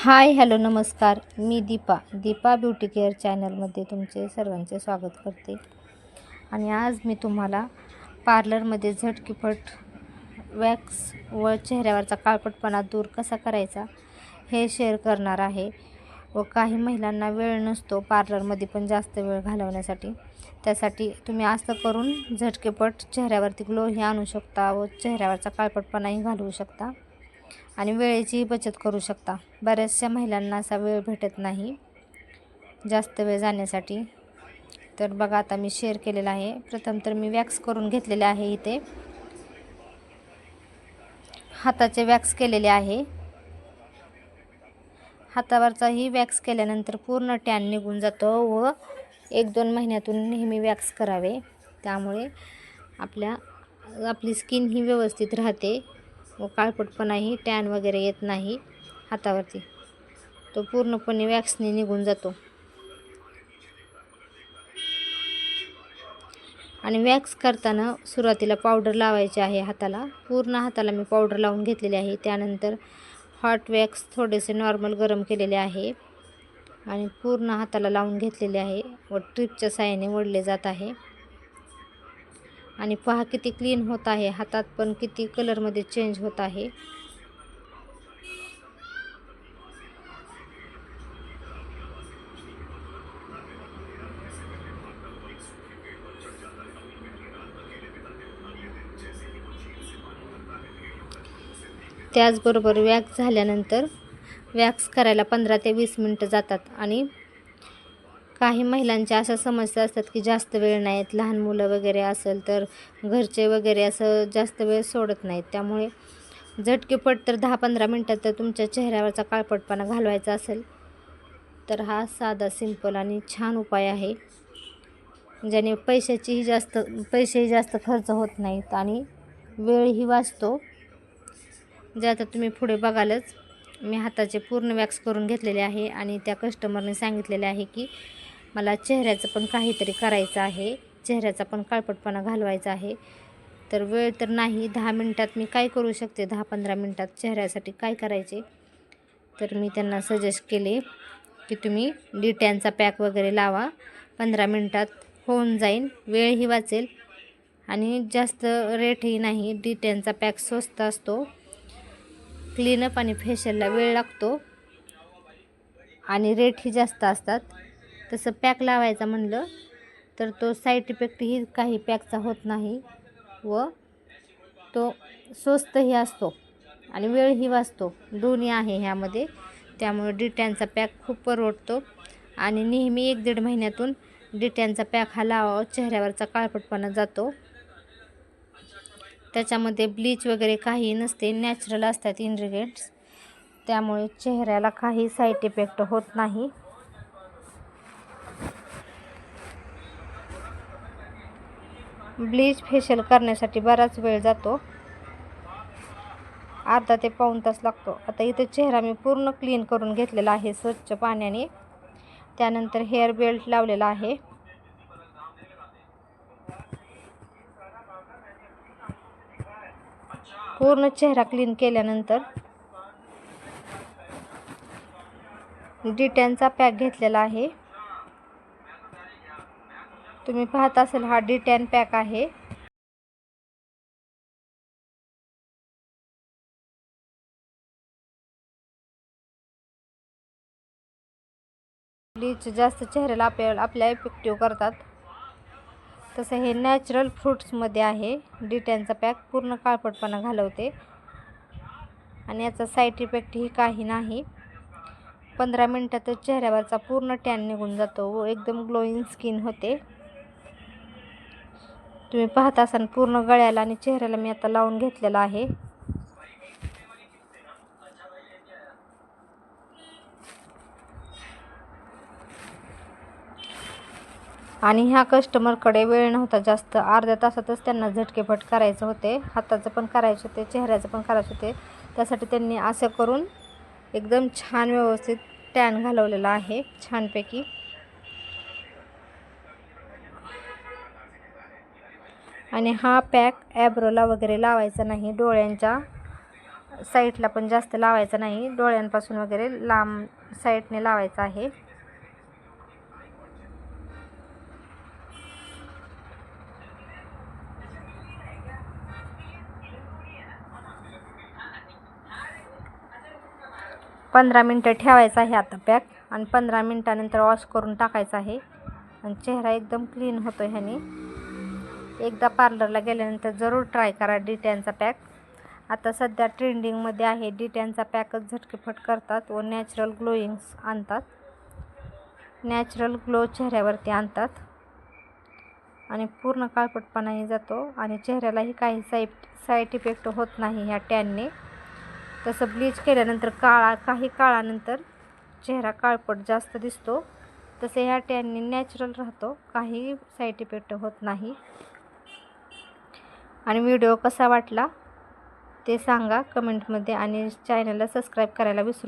हाय hello नमस्कार. मी Deepa Deepa beauty care चॅनलमध्ये तुमचे सर्वांचे स्वागत करते. आणि आज मी तुम्हाला पार्लरमध्ये झटकीपट वॅक्स व चेहऱ्यावरचा काळपटपणा दूर कसा करायचा हे शेअर करणार आहे व काही महिलांना वेळ नसतो पार्लरमध्ये पण जास्त वेळ घालवण्यासाठी. त्यासाठी तुम्ही असं करून झटकेपट चेहऱ्यावरती ग्लोही आणू शकता व चेहऱ्यावरचा काळपटपणाही घालवू शकता. आणि वेळेचीही बचत करू शकता. बऱ्याचशा महिलांना असा वेळ भेटत नाही जास्त वेळ जाण्यासाठी. तर बघा आता मी शेअर केलेला आहे. प्रथम तर मी वॅक्स करून घेतलेले आहे इथे. हाताचे वॅक्स केलेले आहे. हातावरचाही वॅक्स केल्यानंतर पूर्ण टॅन निघून जातो व एक दोन महिन्यातून नेहमी वॅक्स करावे. त्यामुळे आपल्या आपली स्किन ही व्यवस्थित राहते. व काळपटपणाही टॅन वगैरे येत नाही हातावरती. तो पूर्णपणे वॅक्सने निघून जातो. आणि वॅक्स करताना सुरुवातीला पावडर लावायची आहे हाताला. पूर्ण हाताला मी पावडर लावून घेतलेली आहे. त्यानंतर हॉट वॅक्स थोडेसे नॉर्मल गरम केलेले आहे. आणि पूर्ण हाताला लावून घेतलेले आहे व ट्रिपच्या साहाय्याने ओढले जात आहे. आणि पहा किती क्लीन होत आहे. हातात पण किती कलरमध्ये चेंज होत आहे. त्याचबरोबर वॅक्स झाल्यानंतर वॅक्स करायला पंधरा ते वीस मिनटं जातात आणि काही महिलांच्या अशा समस्या असतात की जास्त वेळ नाहीत लहान मुलं वगैरे असेल तर घरचे वगैरे असं जास्त वेळ सोडत नाहीत. त्यामुळे झटकेपट तर दहा पंधरा मिनटात तर तुमच्या चेहऱ्यावरचा काळपटपणा घालवायचा असेल तर हा साधा सिंपल आणि छान उपाय आहे ज्याने पैशाचीही जास्त पैसेही जास्त खर्च होत नाहीत आणि वेळही वाचतो. जे आता तुम्ही पुढे बघालच मी हाताचे पूर्ण वॅक्स करून घेतलेले आहे आणि त्या कस्टमरने सांगितलेले आहे की मला चेहऱ्याचं पण काहीतरी करायचं आहे. चेहऱ्याचा पण काळपटपणा घालवायचा आहे. तर वेळ तर नाही दहा मिनटात मी काय करू शकते? दहा पंधरा मिनटात चेहऱ्यासाठी काय करायचे? तर मी त्यांना सजेस्ट केले की तुम्ही डिटॅनचा पॅक वगैरे लावा. पंधरा मिनटात होऊन जाईल वेळही वाचेल. आणि जास्त रेटही नाही डिटॅनचा पॅक स्वस्त असतो. क्लीनअप आणि फेशियलला वेळ लागतो. आणि रेटही जास्त असतात. तसं पॅक लावायचा म्हणलं तर तो साईड इफेक्टही काही पॅकचा होत नाही व तो स्वस्तही असतो आणि वेळही वाचतो. दोन्ही आहे ह्यामध्ये. त्यामुळे डिटॅनचा पॅक खूप परवडतो आणि नेहमी एक दीड महिन्यातून डिटॅनचा पॅक हा लावा चेहऱ्यावरचा काळपटपणा जातो. त्याच्यामध्ये ब्लीच वगैरे काही नसते नॅचरल असतात इन्ग्रेडियंट्स त्यामुळे चेहऱ्याला काही साईड इफेक्ट होत नाही. ब्लीच फेशियल करण्यासाठी बराच वेळ जातो. अर्धा ते पाऊण तास लागतो. आता इथे चेहरा मी पूर्ण क्लीन करून घेतलेला आहे स्वच्छ पाण्याने. त्यानंतर हेअर बेल्ट लावलेला आहे. पूर्ण चेहरा क्लीन केल्यानंतर डिटॅनचा पॅक घेतलेला आहे. तुम्ही पाहत असेल हा डिटॅन पॅक आहे. ब्लीच जास्त चेहऱ्याला आपल्या आपल्या इफेक्टिव्ह करतात. तसं हे नॅचरल फ्रूट्समध्ये आहे. डिटॅनचा पॅक पूर्ण काळपटपणा घालवते. आणि याचा साईड इफेक्टही काही नाही. पंधरा मिनटातच चेहऱ्यावरचा पूर्ण टॅन निघून जातो. व एकदम ग्लोईंग स्किन होते. तुम्ही पाहत असाल पूर्ण गळ्याला आणि चेहऱ्याला मी आता लावून घेतलेला आहे. आणि ह्या कस्टमरकडे वेळ नव्हता जास्त. अर्ध्या तासातच त्यांना झटकेपट करायचं होते. हाताचं पण करायचे होते चेहऱ्याचं पण करायचे होते. त्यासाठी त्यांनी असं करून एकदम छान व्यवस्थित टॅन घालवलेला आहे छानपैकी. आणि हा पॅक ॲब्रोला वगैरे लावायचा नाही. डोळ्यांच्या साईडला पण जास्त लावायचा नाही. डोळ्यांपासून वगैरे लांब साईडने लावायचा आहे. पंधरा मिनटं ठेवायचं आहे आता पॅक आणि पंधरा मिनटानंतर वॉश करून टाकायचं आहे. आणि चेहरा एकदम क्लीन होतो ह्याने. एकदा पार्लरला गेल्यानंतर जरूर ट्राय करा डिटॅनचा पॅक आता सध्या ट्रेंडिंगमध्ये आहे. डिटॅनचा पॅकच झटकेफट करतात व नॅचरल ग्लोईंग्स आणतात. नॅचरल ग्लो चेहऱ्यावरती आणतात. आणि पूर्ण काळपटपणाही जातो आणि चेहऱ्यालाही काही साईड साईड इफेक्ट होत नाही ह्या टॅनने तसं ब्लीच केल्यानंतर काळा काही काळानंतर चेहरा काळपट जास्त दिसतो. तसे ह्या टॅनने नॅचरल राहतो. काही साईड इफेक्ट होत नाही. आणि व्हिडिओ कसा वाटला ते सांगा कमेंटमध्ये आणि चॅनलला सबस्क्राईब करायला विसरू